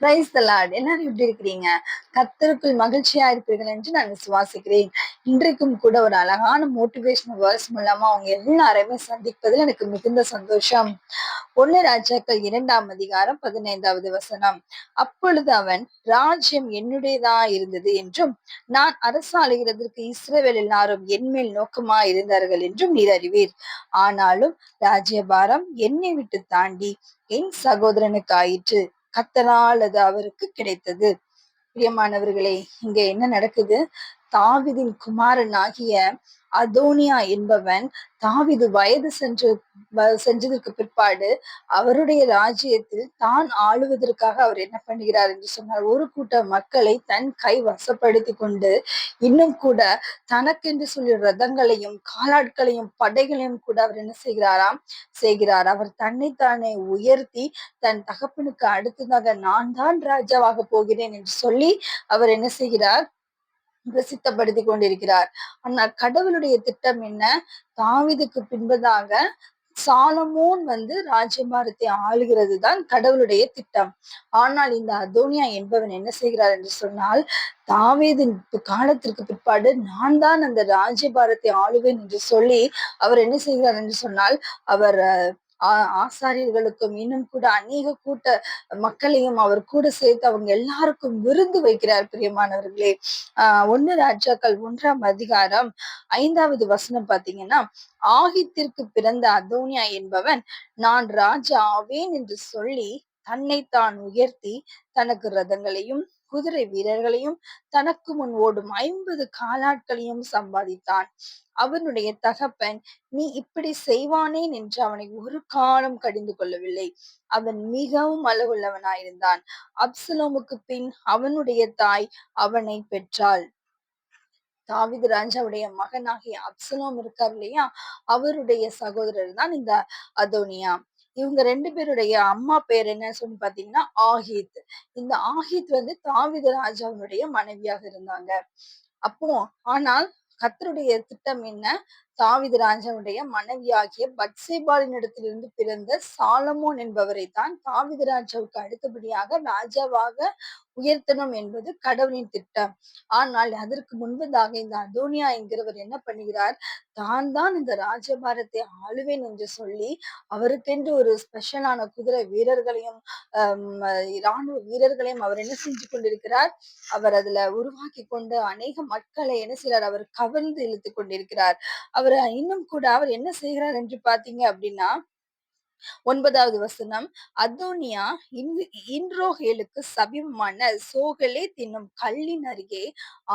Praise the எல்லாரும் எப்படி இருக்கிறீங்க? கத்தருக்குள் மகிழ்ச்சியா இருப்பீர்கள் என்று நான் விசுவாசிக்கிறேன். இன்றைக்கும் கூட ஒரு அழகான மோட்டிவேஷனல் வேர்ஸ் மூலமா அவங்க எல்லாரையுமே சந்திப்பதில் எனக்கு மிகுந்த சந்தோஷம். ஒன்னு ராஜாக்கள் இரண்டாம் அதிகாரம் பதினைந்தாவது வசனம். அப்பொழுது அவன் ராஜ்யம் என்னுடையதா இருந்தது என்றும் நான் அரசாளுகிறதற்கு இஸ்ரேவேல் எல்லாரும் என்மேல் நோக்கமா இருந்தார்கள் என்றும் நீர் அறிவீர். ஆனாலும் ராஜ்யபாரம் என்னை விட்டு தாண்டி என் சகோதரனுக்கு ஆயிற்று. கத்தனால் அது அவருக்கு கிடைத்தது. பிரியமானவர்களே இங்க என்ன நடக்குது? தாவிதின் குமாரன் ஆகிய அதோனியா என்பவன் தாவிது வயது சென்று செஞ்சதற்கு பிற்பாடு அவருடைய ராஜ்யத்தில் தான் ஆளுவதற்காக அவர் என்ன பண்ணுகிறார் என்று சொன்னார் ஒரு கூட்ட மக்களை தன் கை வசப்படுத்தி கொண்டு இன்னும் கூட தனக்கென்று சொல்லி ரதங்களையும் காலாட்களையும் படைகளையும் கூட அவர் என்ன செய்கிறாராம்? செய்கிறார். அவர் தன்னைத்தானே உயர்த்தி தன் தகப்பனுக்கு அடுத்ததாக நான் தான் ராஜாவாக போகிறேன் என்று சொல்லி அவர் என்ன செய்கிறார்? பிரசித்தப்படுத்தி கொண்டிருக்கிறார் ஆனால் கடவுளுடைய திட்டம் என்ன? தாவிதுக்கு பின்பதாக சாலமோன் வந்து ராஜ்யபாரத்தை ஆளுகிறது தான் கடவுளுடைய திட்டம். ஆனால் இந்த அதோனியா என்பவன் என்ன செய்கிறார் என்று சொன்னால் தாவேதின் காலத்திற்கு பிற்பாடு நான் தான் அந்த ராஜ்யபாரத்தை ஆளுவேன் என்று சொல்லி அவர் என்ன செய்கிறார் என்று சொன்னால் அவர் ஆசாரியர்களுக்கும் இன்னும் கூட அநேக கூட்ட மக்களையும் அவர் கூட சேர்த்து அவங்க எல்லாருக்கும் விருந்து வைக்கிறார் பிரியமானவர்களே. ஆஹ் ஒன்னு ராஜாக்கள் ஒன்றாம் அதிகாரம் ஐந்தாவது வசனம் பாத்தீங்கன்னா ஆகித்திற்கு பிறந்த அதோனியா என்பவன் நான் ராஜா ஆவேன் என்று சொல்லி தன்னைத்தான் உயர்த்தி தனக்கு ரதங்களையும் குதிரை வீரர்களையும் தனக்கு முன் ஓடும் ஐம்பது காலாட்களையும் சம்பாதித்தான். அவனுடைய தகப்பன் நீ இப்படி செய்வானேன் என்று அவனை ஒரு காலம் கடிந்து கொள்ளவில்லை. அவன் மிகவும் அழகுள்ளவனாயிருந்தான். அப்சலோமுக்கு பின் அவனுடைய தாய் அவனை பெற்றாள். தாவிது ராஜாவுடைய மகனாகிய அப்சலோம் இருக்கார் இல்லையா? அவருடைய சகோதரர் தான் இந்த அதோனியா. இவங்க ரெண்டு பேருடைய அம்மா பேர் என்ன சொல்லி பாத்தீங்கன்னா ஆஹித் இந்த ஆஹித் வந்து தாவித ராஜாவினுடைய மனைவியாக இருந்தாங்க. அப்போ ஆனால் கத்தருடைய திட்டம் என்ன? தாவித ராஜாவுடைய மனைவியாகிய பட்சேபாலின் இடத்திலிருந்து பிறந்த சாலமோன் என்பவரை தான் தாவித ராஜாவுக்கு அடுத்தபடியாக ராஜாவாக உயர்த்தணும் என்பது கடவுளின் திட்டம். ஆனால் அதற்கு முன்பதாக இந்த அதோனியா என்கிறவர் என்ன பண்ணுகிறார்? தான் தான் இந்த ராஜபாரத்தை ஆளுவேன் என்று சொல்லி அவருக்கென்று ஒரு ஸ்பெஷலான குதிரை வீரர்களையும் இராணுவ வீரர்களையும் அவர் என்ன செஞ்சு கொண்டிருக்கிறார்? அவர் அதுல உருவாக்கி கொண்டு அநேக மக்களை என்ன செய்கிறார்? அவர் கவர்ந்து இழுத்து கொண்டிருக்கிறார். அவர் அவர் இன்னும் கூட அவர் என்ன செய்கிறார் என்று பாத்தீங்க அப்படின்னா ஒன்பதாவது வசனம் அதோனியா இன்ரோகேலுக்கு சமீபமான சோகலே தின்னும் கல்லின் அருகே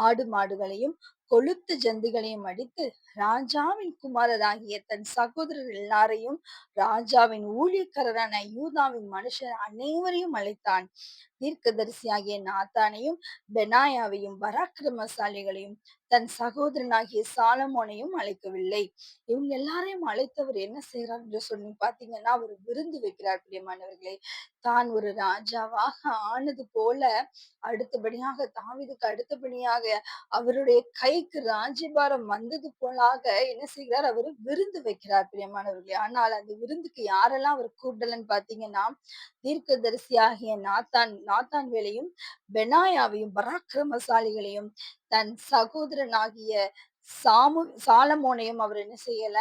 ஆடு மாடுகளையும் கொளுத்து ஜந்துகளையும் அடித்து ராஜாவின் குமாரராகிய தன் சகோதரர் எல்லாரையும் ராஜாவின் ஊழியக்காரரான யூதாவின் மனுஷர் அனைவரையும் அழைத்தான். தீர்க்கதரிசியாகிய நாத்தானையும் பெனாயாவையும் பராக்கிரமசாலிகளையும் தன் சகோதரனாகிய சாலமோனையும் அழைக்கவில்லை. இவங்க எல்லாரையும் அழைத்தவர் என்ன செய்யறார் என்று சொல்லி பாத்தீங்கன்னா அவர் விருந்து வைக்கிறார் பிரியமானவர்களே. தான் ஒரு ராஜாவாக ஆனது போல அடுத்தபடியாக தாவிதுக்கு அடுத்தபடியாக அவருடைய கைக்கு ராஜபாரம் வந்தது போலாக என்ன செய்கிறார்? அவர் விருந்து வைக்கிறார் பிரியமானவர்களே. ஆனால் அந்த விருந்துக்கு யாரெல்லாம் அவர் கூப்பிடலன்னு பாத்தீங்கன்னா தீர்க்கதரிசியாகிய நாத்தான் நாத்தான் வேலையும் பெனாயாவையும் பராக்கிரமசாலிகளையும் தன் சகோதரனாகிய சாமு சாலமோனையும் அவர் என்ன செய்யல?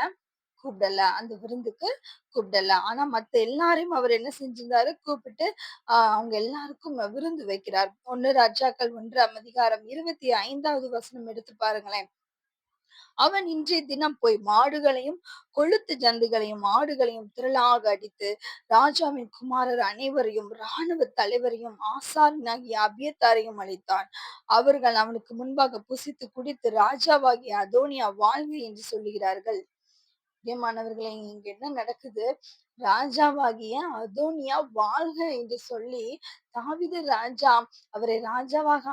கூப்பிடல. அந்த விருந்துக்கு கூப்பிடல. ஆனா மத்த எல்லாரையும் அவர் என்ன செஞ்சிருந்தாரு? கூப்பிட்டு ஆஹ் அவங்க எல்லாருக்கும் விருந்து வைக்கிறார். ஒன்னு ராஜாக்கள் ஒன்று அதிகாரம் இருபத்தி ஐந்தாவது வசனம் எடுத்து பாருங்களேன். அவன் இன்றைய தினம் போய் மாடுகளையும் கொளுத்து ஜந்துகளையும் மாடுகளையும் திரளாக அடித்து ராஜாவின் குமாரர் அனைவரையும் இராணுவ தலைவரையும் ஆசாரனாகிய அபியத்தாரையும் அளித்தான் அவர்கள் அவனுக்கு முன்பாக புசித்து குடித்து ராஜாவாகிய அதோனியா வாழ்க என்று சொல்லுகிறார்கள். பிரியமானவர்களே இங்க என்ன நடக்குது? ராஜாவாகிய அதோனியா வாழ்க என்று சொல்லி தாவித ராஜா அவரை ராஜாவாக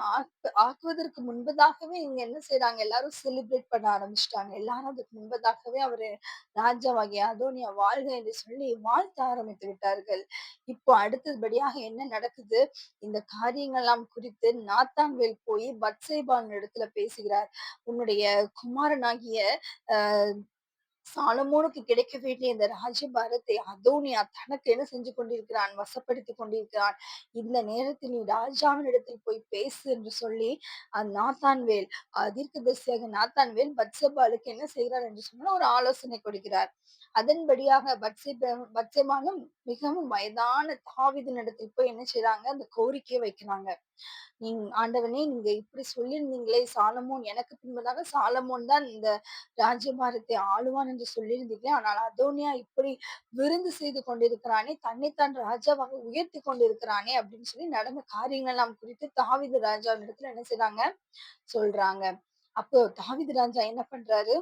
ஆக்குவதற்கு முன்பதாகவே இங்க என்ன செய்யறாங்க எல்லாரும் செலிப்ரேட் பண்ண ஆரம்பிச்சிட்டாங்க. எல்லாரும் அதுக்கு முன்பதாகவே அவரை ராஜாவாகிய அதோனியா வாழ்க என்று சொல்லி வாழ்த்த ஆரம்பித்து விட்டார்கள். இப்போ அடுத்தபடியாக என்ன நடக்குது? இந்த காரியங்கள்லாம் குறித்து நாத்தான்வேல் போய் பத்சேபான் இடத்துல பேசுகிறார். உன்னுடைய குமாரனாகிய அஹ் சாலமோனுக்கு கிடைக்க வேண்டிய இந்த ராஜ்யபாரத்தை அதோனியா தனக்கு என்ன செஞ்சு கொண்டிருக்கிறான்? வசப்படுத்திக் கொண்டிருக்கிறான். இந்த நேரத்தில் நீ ராஜாவின் இடத்தில் போய் பேசு என்று சொல்லி நாத்தான்வேல் தீர்க்கதரிசியாக நாத்தான்வேல் பத்சபாலுக்கு என்ன செய்கிறார் என்று சொன்னால் ஒரு ஆலோசனை கொடுக்கிறார். அதன்படியாக பட்சேப பட்சேபாலும் மிகவும் வயதான தாவிதனிடத்தில் போய் என்ன செய்யறாங்க அந்த கோரிக்கையை வைக்கிறாங்க. நீங்க ஆண்டவனே நீங்க இப்படி சொல்லியிருந்தீங்களே சாலமோன் எனக்கு பின்பதாக சாலமோன் தான் இந்த ராஜ்யபாரத்தை ஆளுவான் என்று சொல்லியிருந்தீங்களே ஆனால் அதோனியா இப்படி விருந்து செய்து கொண்டிருக்கிறானே தன்னைத்தான் ராஜாவாக உயர்த்தி கொண்டிருக்கிறானே அப்படின்னு சொல்லி நடந்த காரியங்கள் எல்லாம் குறித்து தாவித ராஜா இடத்துல என்ன செய்றாங்க? சொல்றாங்க. அப்போ தாவித ராஜா என்ன பண்றாரு?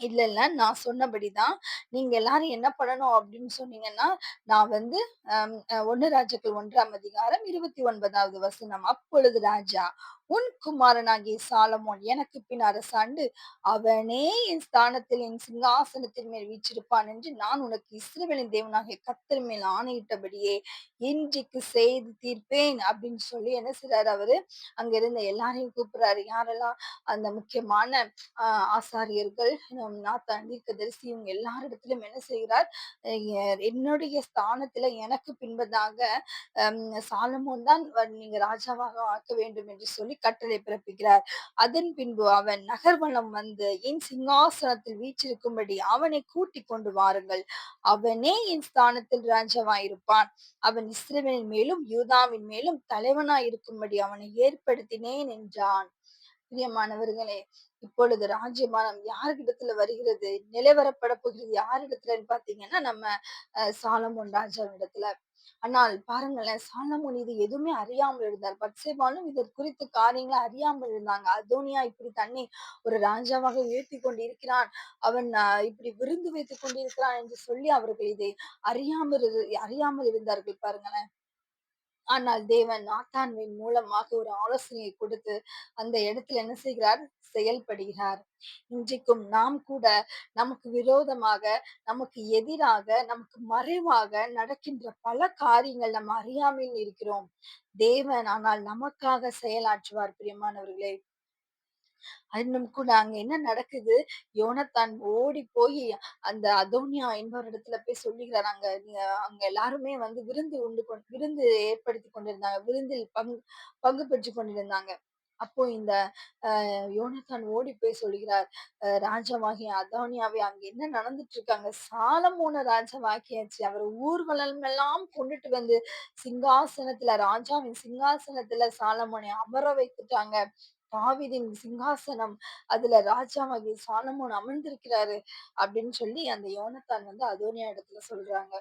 இல்ல இல்ல நான் சொன்னபடிதான் நீங்க எல்லாரும் என்ன பண்ணணும்? அப்படின்னு சொன்னீங்கன்னா நான் வந்து ஒன்னு ராஜாக்கள் ஒன்றாம் அதிகாரம் இருபத்தி ஒன்பதாவது வசனம். அப்பொழுது ராஜா உன் குமாரனாகிய சாலமோன் எனக்கு பின் அரசாண்டு அவனே என் ஸ்தானத்தில் என் சிங்காசனத்தின் மேல் வீச்சிருப்பான் என்று நான் உனக்கு இஸ்ரவேலின் தேவனாகிய கத்தர் மேல் ஆணையிட்டபடியே இன்றைக்கு செய்து தீர்ப்பேன் அப்படின்னு சொல்லி என்ன செய்றாரு அவரு? அங்க இருந்த எல்லாரையும் கூப்பிடுறாரு. யாரெல்லாம்? அந்த முக்கியமான ஆஹ் ஆசாரியர்கள் நாத்தான் தீர்க்கதரிசி இவங்க எல்லாரிடத்திலும் என்ன செய்கிறார்? என்னுடைய ஸ்தானத்துல எனக்கு பின்பதாக சாலமோன் தான் நீங்க ராஜாவாக ஆக்க வேண்டும் என்று சொல்லி கட்டளை பிறப்பிக்கிறார். அதன் பின்பு அவன் நகர்வனம் வந்து என் சிங்காசனத்தில் வீச்சிருக்கும்படி அவனை கூட்டி கொண்டு வாருங்கள். அவனே என் ஸ்தானத்தில் ராஜாவாயிருப்பான். அவன் இஸ்ரேலின் மேலும் யூதாவின் மேலும் தலைவனாய் இருக்கும்படி அவனை ஏற்படுத்தினேன் என்றான். பிரியமானவர்களே இப்பொழுது ராஜ்யபானம் யாருக்கிடத்துல வருகிறது? நிலைவரப்பட போகிறது யாரிடத்துலன்னு பாத்தீங்கன்னா நம்ம சாலமோன் ராஜாவின் இடத்துல ஆனால் பாருங்களேன் சாலமோன் இது எதுவுமே அறியாமல் இருந்தார் பட்சேபாலும் இதற்கு குறித்து காரியங்களை அறியாமல் இருந்தாங்க. அதோனியா இப்படி தன்னை ஒரு ராஜாவாக உயர்த்தி கொண்டு இருக்கிறான் அவன் இப்படி விருந்து வைத்துக் கொண்டிருக்கிறான் என்று சொல்லி அவர்கள் இதை அறியாமல் அறியாமல் இருந்தார்கள் பாருங்களேன். ஆனால் தேவன் நாத்தான்வின் மூலமாக ஒரு ஆலோசனையை கொடுத்து அந்த இடத்துல என்ன செய்கிறார்? செயல்படுகிறார். இன்றைக்கும் நாம் கூட நமக்கு விரோதமாக நமக்கு எதிராக நமக்கு மறைவாக நடக்கின்ற பல காரியங்கள் நம்ம அறியாமல் இருக்கிறோம். தேவன் ஆனால் நமக்காக செயலாற்றுவார் பிரியமானவர்களே. இன்னும் கூட அங்க என்ன நடக்குது? யோனத்தான் ஓடி போய் அந்த அதோனியா இடத்துல போய் சொல்லுகிறார். அங்க அங்க எல்லாருமே வந்து விருந்து உண்டு விருந்து ஏற்படுத்தி கொண்டிருந்தாங்க. விருந்தில் பங்கு பங்கு பெற்று கொண்டிருந்தாங்க. அப்போ இந்த யோனத்தான் ஓடி போய் சொல்கிறார் ராஜாவாகிய அதோனியாவே அங்க என்ன நடந்துட்டு இருக்காங்க சாலமோன ராஜாவாக்கியாச்சு. அவர் ஊர்வலம் எல்லாம் கொண்டுட்டு வந்து சிங்காசனத்துல ராஜாவின் சிங்காசனத்துல சாலமோனை அமர வைத்துட்டாங்க. தாவிதின் சிங்காசனம் அதுல ராஜாவாகிய சாலமோன் அமர்ந்திருக்கிறாரு அப்படின்னு சொல்லி அந்த யோனத்தான் வந்து அதோனியா இடத்துல சொல்றாங்க.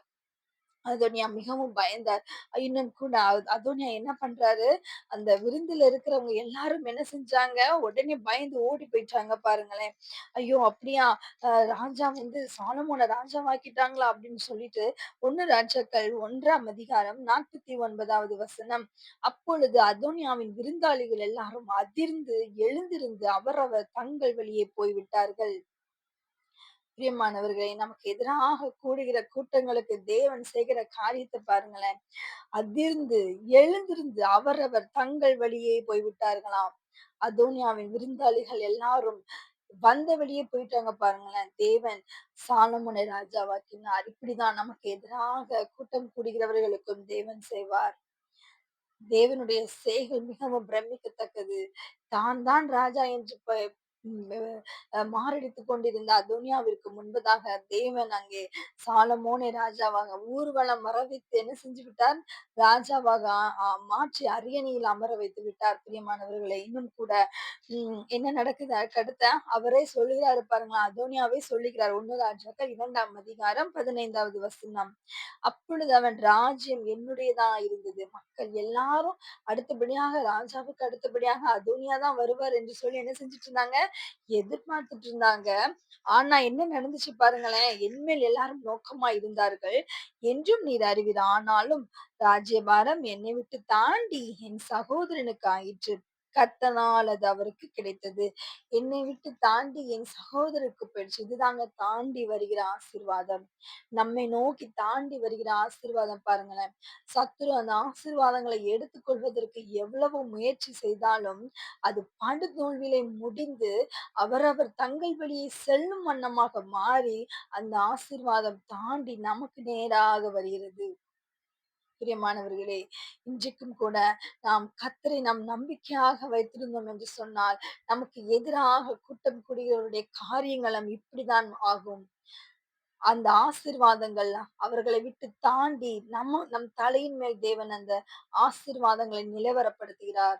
அதோனியா மிகவும் பயந்தார். இன்னும் கூட அதோனியா என்ன பண்றாரு? அந்த விருந்துல இருக்கிறவங்க எல்லாரும் என்ன செஞ்சாங்க? உடனே பயந்து ஓடி போயிட்டாங்க பாருங்களேன். ஐயோ அப்படியா? ராஜா வந்து சாலமோன ராஜாவாக்கிட்டாங்களா? அப்படின்னு சொல்லிட்டு ஒன்னு ராஜாக்கள் ஒன்றாம் அதிகாரம் நாற்பத்தி ஒன்பதாவது வசனம். அப்பொழுது அதோனியாவின் விருந்தாளிகள் எல்லாரும் அதிர்ந்து எழுந்திருந்து அவரவர் தங்கள் வழியே போய்விட்டார்கள். பிரியமானவர்களை நமக்கு எதிராக கூடுகிற கூட்டங்களுக்கு தேவன் செய்கிற காரியத்தை பாருங்களேன். அதிர்ந்து எழுந்திருந்து அவரவர் தங்கள் வழியே போய்விட்டார்களாம். அதோனியாவின் விருந்தாளிகள் எல்லாரும் வந்த வழியே போயிட்டாங்க பாருங்களேன். தேவன் சாலமுனை ராஜாவாக்கினார். இப்படிதான் நமக்கு எதிராக கூட்டம் கூடுகிறவர்களுக்கும் தேவன் செய்வார். தேவனுடைய செய்கள் மிகவும் பிரமிக்கத்தக்கது. தான் தான் ராஜா என்று மாரடித்து கொண்டிருந்த அதோனியாவிற்கு முன்பதாக தேவன் அங்கே சாலமோனே ராஜாவாக ஊர்வலம் வர வைத்து என்ன செஞ்சு விட்டார்? ராஜாவாக மாற்றி அரியணையில் அமர வைத்து விட்டார். பிரியமானவர்களை இன்னும் கூட என்ன நடக்குது? கடுத்த அவரே சொல்லுகிறாரு பாருங்களா அதோனியாவே சொல்லுகிறார். ஒன்னு ராஜாக்கள் இரண்டாம் அதிகாரம் பதினைந்தாவது வசனம். அப்பொழுது அவன் ராஜ்யம் என்னுடையதா இருந்தது. மக்கள் எல்லாரும் அடுத்தபடியாக ராஜாவுக்கு அடுத்தபடியாக அதோனியா தான் வருவார் என்று சொல்லி என்ன செஞ்சுட்டு இருந்தாங்க? எதிர்பார்த்துட்டு இருந்தாங்க ஆனா என்ன நடந்துச்சு பாருங்களேன். என்மேல் எல்லாரும் நோக்கமா இருந்தார்கள் என்றும் நீர் அறிவீர் ஆனாலும் ராஜ்யபாரம் என்னை விட்டு தாண்டி என் சகோதரனுக்கு ஆயிற்று. கத்தனால் அது அவருக்கு கிடைத்தது. என்னை விட்டு தாண்டி என் சகோதரருக்கு போயிடுச்சு. இதுதாங்க தாண்டி வருகிற ஆசீர்வாதம். நம்மை நோக்கி தாண்டி வருகிற ஆசீர்வாதம் பாருங்களேன். சத்துரு அந்த ஆசீர்வாதங்களை எடுத்துக்கொள்வதற்கு எவ்வளவு முயற்சி செய்தாலும் அது படுதோல்விலை முடிந்து அவரவர் தங்கள் வழியை செல்லும் வண்ணமாக மாறி அந்த ஆசீர்வாதம் தாண்டி நமக்கு நேராக வருகிறது. பிரியமானவர்களே இன்றைக்கும் கூட நாம் கத்தரை நாம் நம்பிக்கையாக வைத்திருந்தோம் என்று சொன்னால் நமக்கு எதிராக கூட்டம் கூடியவருடைய காரியங்களும் இப்படிதான் ஆகும். அந்த ஆசிர்வாதங்கள் அவர்களை விட்டு தாண்டி நம்ம நம் தலையின் மேல் தேவன் அந்த ஆசிர்வாதங்களை நிலவரப்படுத்துகிறார்.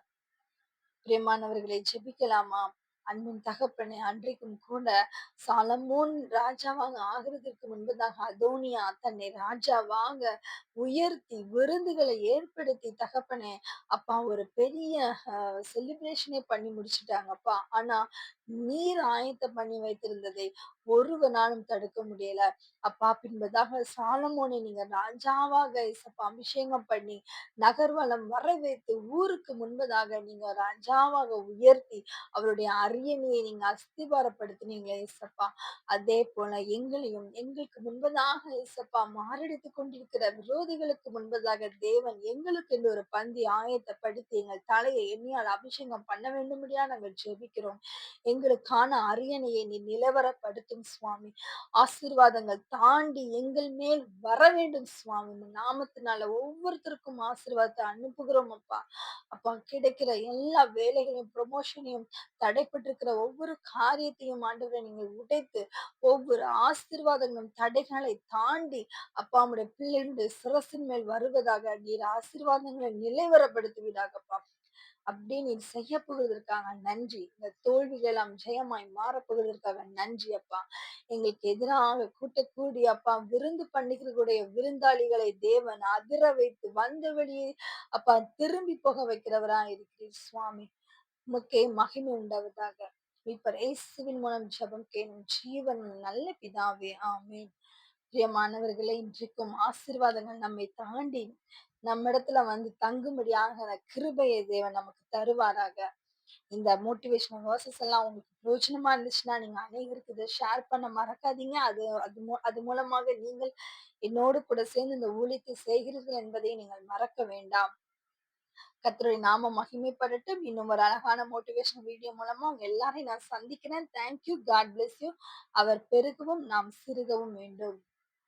பிரியமானவர்களை ஜெபிக்கலாமா? அன்பின் தகப்பனே அன்றைக்கும் கூட சாலமோன் ராஜாவாக ஆகிறதுக்கு முன்பதாக அதோனியா தன்னை ராஜாவாக உயர்த்தி விருந்துகளை ஏற்படுத்தி தகப்பனே அப்பா ஒரு பெரிய செலிப்ரேஷனே பண்ணி முடிச்சுட்டாங்கப்பா. ஆனா நீர் ஆயத்தம் பண்ணி வைத்திருந்ததை ஒருவனாலும் தடுக்க முடியல. அப்பா பின்பதாக சாலமோனை நீங்க ராஜாவாக இசப்பா அபிஷேகம் பண்ணி நகர்வலம் வர வைத்து ஊருக்கு முன்பதாக நீங்க ராஜாவாக உயர்த்தி அவருடைய அரியணையை நீங்க அஸ்திபாரப்படுத்தினீங்களே இசப்பா அதே போல எங்களையும் எங்களுக்கு முன்பதாக இசப்பா மாரடித்து கொண்டிருக்கிற விரோதிகளுக்கு முன்பதாக தேவன் எங்களுக்கு என்று ஒரு பந்தி ஆயத்தப்படுத்தி எங்கள் தலையை எண்ணியால் அபிஷேகம் பண்ண வேண்டும்படியா நாங்கள் ஜெபிக்கிறோம். எங்களுக்கான அரியணையை நீ நிலவரப்படுத்தும் சுவாமி. ஆசீர்வாதங்கள் தாண்டி எங்கள் மேல் வர வேண்டும் சுவாமி நாமத்தினால ஒவ்வொருத்தருக்கும் ஆசீர்வாதத்தை அனுப்புகிறோம் அப்பா. அப்பா கிடைக்கிற எல்லா வேலைகளையும் ப்ரொமோஷனையும் தடைப்பட்டிருக்கிற ஒவ்வொரு காரியத்தையும் ஆண்டவரை நீங்கள் உடைத்து ஒவ்வொரு ஆசீர்வாதங்களும் தடைகளை தாண்டி அப்பா உடைய பிள்ளைகளுடைய சிரசின் மேல் வருவதாக நீர் ஆசீர்வாதங்களை நிலைவரப்படுத்துவீராகப்பா. அப்படின்னு நீ செய்ய புகுவதற்காக நன்றி. இந்த தோல்விகள் எல்லாம் ஜெயமாய் மாறப்போவதற்காக நன்றி அப்பா. எங்களுக்கு எதிராக கூட்டக்கூடிய அப்பா விருந்து பண்ணிக்கிறக்கூடிய விருந்தாளிகளை தேவன் அதிர வைத்து வந்த வழியே அப்பா திரும்பி போக வைக்கிறவரா இருக்கிறீர் சுவாமி. உமக்கே மகிமை உண்டாவதாக. இப்ப இயேசுவின் மூலம் ஜபம் கேணும் ஜீவன் நல்ல பிதாவே. ஆமேன். பிரியமானவர்களே இன்றைக்கும் ஆசீர்வாதங்கள் நம்மை தாண்டி நம்மிடத்துல வந்து தங்கும்படியாக கிருபையை தேவன் நமக்கு தருவாராக. இந்த மோட்டிவேஷனல் வேர்சஸ் எல்லாம் உங்களுக்கு பிரோஜனமா இருந்துச்சுன்னா நீங்க அனைவருக்கு இதை ஷேர் பண்ண மறக்காதீங்க. அது அது அது மூலமாக நீங்கள் என்னோடு கூட சேர்ந்து இந்த ஊழியத்தை செய்கிறீர்கள் என்பதை நீங்கள் மறக்க வேண்டாம். கத்தருடைய நாம மகிமைப்படட்டும். இன்னும் ஒரு அழகான மோட்டிவேஷன் வீடியோ மூலமா உங்க எல்லாரையும் நான் சந்திக்கிறேன். Thank you God bless you அவர் பெருகவும் நாம் சிறுகவும் வேண்டும்.